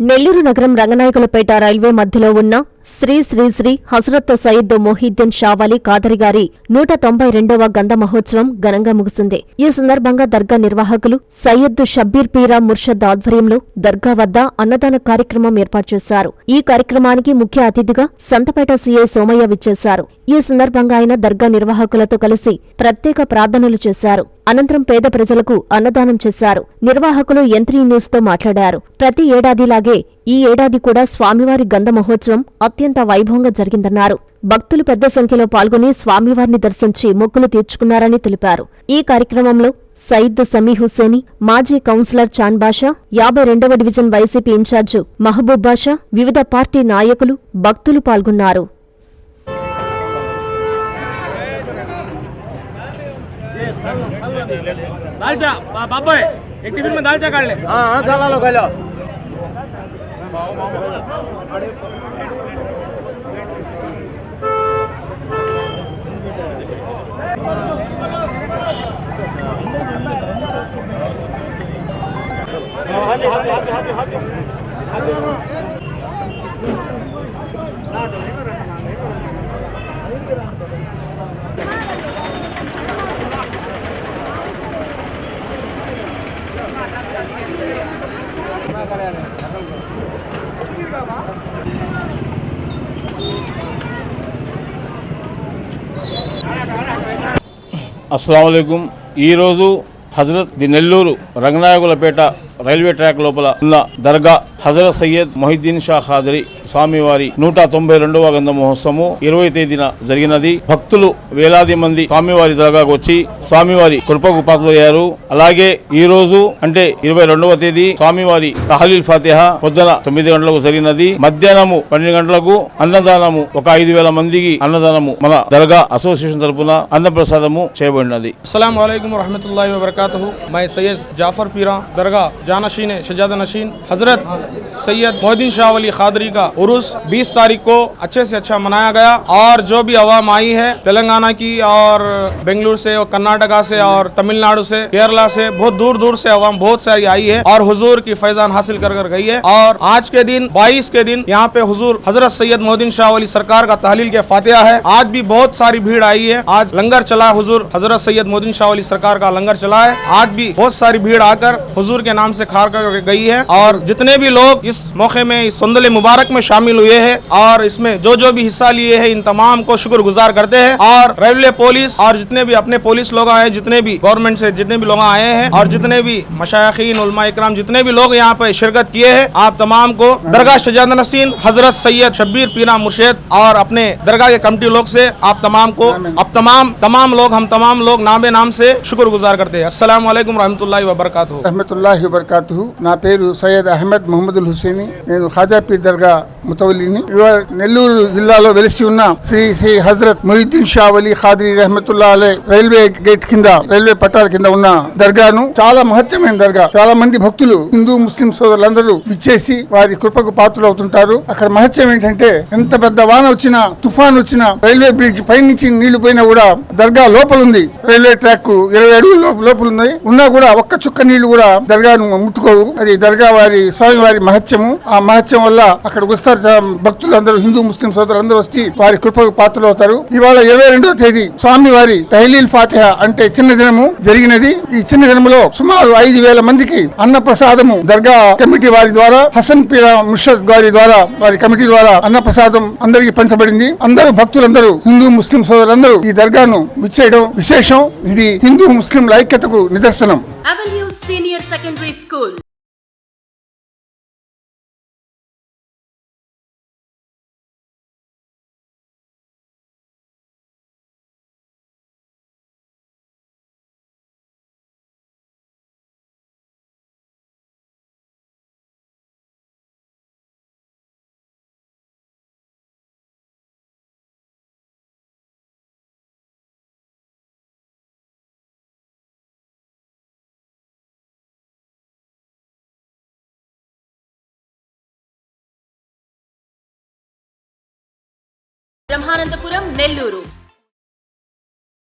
నెల్లూరు నగరం రంగనాయకులపేట రైల్వే మధ్యలో ఉన్న శ్రీ శ్రీ శ్రీ హజరత్ సయ్యద్ మొహిద్దీన్ షావాలి కాదరి గారి నూట తొంభై రెండవ గంధ మహోత్సవం ఘనంగా ముగిసింది. ఈ సందర్భంగా దర్గా నిర్వాహకులు సయ్యద్ షబ్బీర్ పీరా ముర్షద్ ఆధ్వర్యంలో దర్గా వద్ద అన్నదాన కార్యక్రమం ఏర్పాటు చేశారు. ఈ కార్యక్రమానికి ముఖ్య అతిథిగా సంతపేట సీఐ సోమయ్య విచ్చేశారు. ఈ సందర్భంగా ఆయన దర్గా నిర్వాహకులతో కలిసి ప్రత్యేక ప్రార్థనలు చేశారు. అనంతరం పేద ప్రజలకు అన్నదానం చేశారు. నిర్వాహకులు ఎంత్రీ న్యూస్తో మాట్లాడారు. ప్రతి ఏడాదిలాగే ఈ ఏడాది కూడా స్వామివారి గంధ మహోత్సవం అత్యంత వైభవంగా జరిగిందన్నారు భక్తులు పెద్ద సంఖ్యలో పాల్గొని స్వామివారిని దర్శించి మొక్కులు తీర్చుకున్నారని తెలిపారు ఈ కార్యక్రమంలో సయీద్ సమీ హుస్సేని మాజీ కౌన్సిలర్ చాన్ బాషా యాభై రెండవ division YCP incharge Mahaboob Basha వివిధ పార్టీ నాయకులు భక్తులు పాల్గొన్నారు दालचा बा- बाबा एक टिफिन में दालचा काढले हाँ हाँ হাতে হাতে হাতে হাতে হাতে হাতে Gracias. అస్సలం ఈరోజు హజరత్ ది నెల్లూరు రంగనాయకులపేట రైల్వే ట్రాక్ లోపల ఉన్న దర్గా హజరత్ సయ్యద్ మొహిద్దీన్ షా ఖాదరి స్వామివారి నూట తొంభై రెండవ గంధ మహోత్సవము ఇరవై తేదీన జరిగినది. భక్తులు వేలాది మంది స్వామివారి దర్గాకు వచ్చి స్వామివారి కృపకు పాత్రయ్యారు. అలాగే ఈ రోజు అంటే ఇరవై రెండవ తేదీ స్వామివారి తహలీల్ ఫాతిహ పొద్దున తొమ్మిది గంటలకు జరిగినది. మధ్యాహ్నము పన్నెండు గంటలకు అన్నదానము ఒక ఐదు వేల మందికి అన్నదానము మన దర్గా అసోసియేషన్ తరఫున అన్నప్రసాదము చేయబడినది. అస్సలం వాలేకం వరహమతుల్లాహి వబర్కాతుహు. మై సయ్యద్ జాఫర్ పీరా దర్గా జానషీన్ షజాద నషీన్. హజరత్ سید محدین شاہ ولی خادری کا عرس بیس تاریخ کو اچھے سے اچھا منایا گیا اور جو بھی عوام آئی ہے تلنگانہ کی اور بنگلور سے اور کرناٹکا سے اور تمل ناڈو سے، کیرلا سے، بہت دور دور سے عوام بہت ساری آئی ہے اور حضور کی فیضان حاصل کر کر گئی ہے اور آج کے دن، بائیس کے دن یہاں پہ حضور حضرت سید محدین شاہ ولی سرکار کا تحلیل کے فاتحہ ہے۔ آج بھی بہت ساری بھیڑ آئی ہے۔ آج لنگر چلا حضور حضرت سید محدین شاہ ولی سرکار کا لنگر چلا ہے۔ آج بھی بہت ساری بھیڑ آ کر حضور کے نام سے کھار کر گئی ہے اور جتنے بھی لوگ لوگ اس موقع میں اس سندل مبارک میں شامل ہوئے ہیں اور اس میں جو جو بھی حصہ لیے ہیں ان تمام کو شکر گزار کرتے ہیں اور ریلوے پولیس اور جتنے بھی اپنے پولیس لوگ آئے ہیں جتنے بھی گورنمنٹ سے جتنے بھی لوگ آئے ہیں اور جتنے بھی مشائقین علماء اکرام جتنے بھی لوگ یہاں پہ شرکت کیے ہیں آپ تمام کو درگاہ شجاد نسین حضرت سید شبیر پینا مرشید اور اپنے درگاہ کے کمٹی لوگ سے آپ تمام کو تمام تمام لوگ ہم تمام لوگ نام نام سے شکر گزار کرتے ہیں۔ السلام علیکم رحمۃ اللہ وبرکاتہ۔ رحمۃ اللہ وبرکاتہ۔ నా పేరు سید احمد محمد الحسینی خواجہ پیر درگاہ ముతవల్లిని. ఇవాళ నెల్లూరు జిల్లాలో వెలిసి ఉన్న శ్రీ శ్రీ హజరత్ మొహిద్దీన్ షా అలీ ఖాద్రి రహమతుల్లా అలే రైల్వే గేట్ కింద రైల్వే పట్టాల కింద ఉన్న దర్గాను చాలా మహత్యమైన దర్గా. చాలా మంది భక్తులు హిందూ ముస్లిం సోదరులందరూ విచ్చేసి వారి కృపకు పాత్రలు అవుతుంటారు అక్కడ మహత్యం ఏంటంటే ఎంత పెద్ద వాన వచ్చినా తుఫాన్ వచ్చినా రైల్వే బ్రిడ్జ్ పై నుంచి నీళ్ళు పోయినా కూడా దర్గా లోపల ఉంది రైల్వే ట్రాక్ ఇరవై అడుగులు లోపల ఉంది ఉన్నా కూడా ఒక్క చుక్క నీళ్ళు కూడా దర్గాను ముట్టుకోవు. అది దర్గా వారి స్వామి వారి మహత్యము. ఆ మహత్యం వల్ల అక్కడ వస్తారు చా- భక్తులందరూ హిందూ ముస్లిం సోదరులందరూ వచ్చి వారి కృపకు పాత్రలు అవుతారు. ఇవాళ ఇరవై రెండో తేదీ స్వామి వారి తహలీల్ ఫాతిహ అంటే చిన్న దినము జరిగినది. ఈ చిన్న దినములో సుమారు ఐదు వేల మందికి అన్న ప్రసాదము దర్గా కమిటీ వారి ద్వారా హసన్ పీరా ముర్షద్ గారి ద్వారా వారి కమిటీ ద్వారా అన్న ప్రసాదం అందరికి పంచబడింది. అందరూ భక్తులందరూ హిందూ ముస్లిం సోదరులందరూ ఈ దర్గాను విచ్చేయడం విశేషం. ఇది హిందూ ముస్లింల ఐక్యతకు నిదర్శనం. Senior Senior Secondary Brahmanandapuram Nellore.